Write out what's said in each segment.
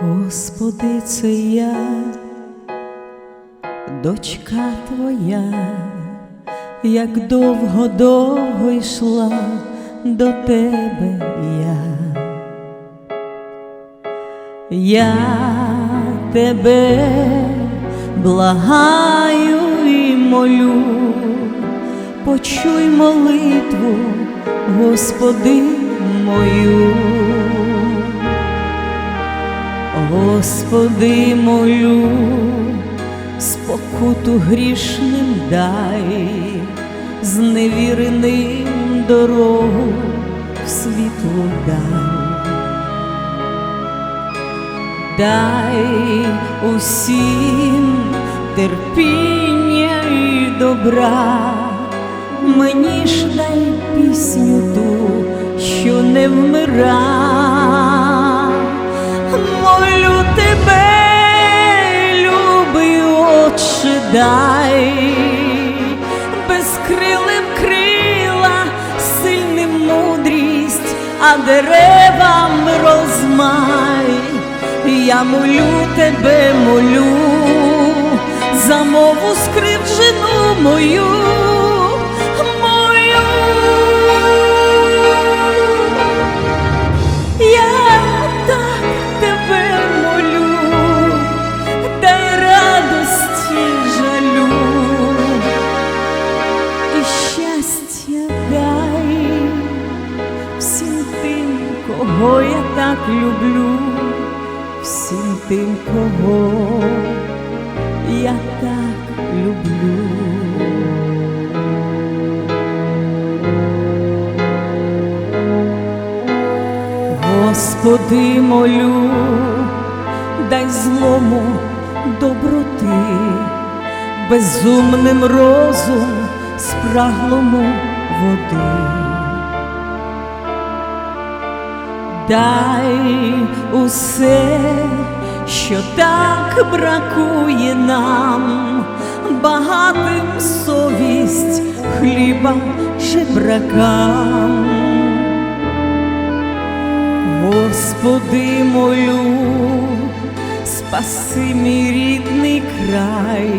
Господи, це я, дочка Твоя, як довго-довго йшла до Тебе я. Я Тебе благаю і молю, почуй молитву, Господи мою. Господи, молю, спокуту грішним дай, зневіреним дорогу в світло дай. Дай усім терпіння і добра, мені ж дай пісню ту, що не вмира. Молю тебе, любий Отче, дай безкрилим крила, сильним мудрість, а деревам розмай. Я молю тебе, молю, за мову скривджену мою, мою. Кого я так люблю, всім тим, кого я так люблю. Господи, молю, дай злому доброти, безумним розум спраглому води. Дай усе, що так бракує нам, багатим совість хліба жебракам. Господи, молю, спаси мій рідний край,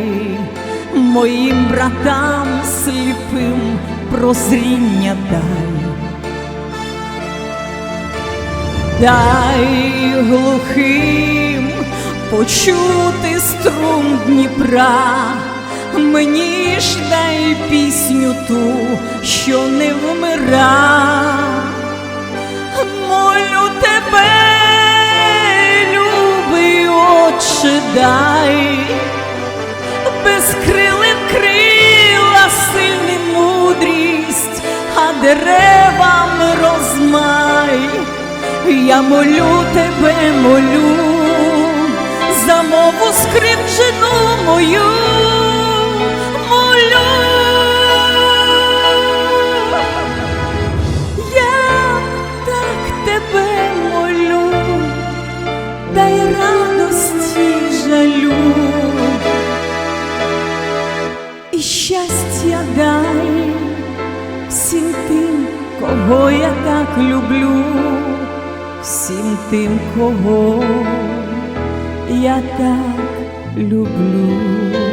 моїм братам сліпим прозріння дай. Дай глухим почути струм Дніпра, мені ж дай пісню ту, що не вмира. Молю тебе, любий Отче, дай безкрилим крила, сильним мудрість, а деревам розмай. Я молю тебе, молю, за мову скривджену мою, молю. Я так тебе молю, дай радості жалю. І щастя дай всім тим, кого я так люблю, всім тим, кого я так люблю.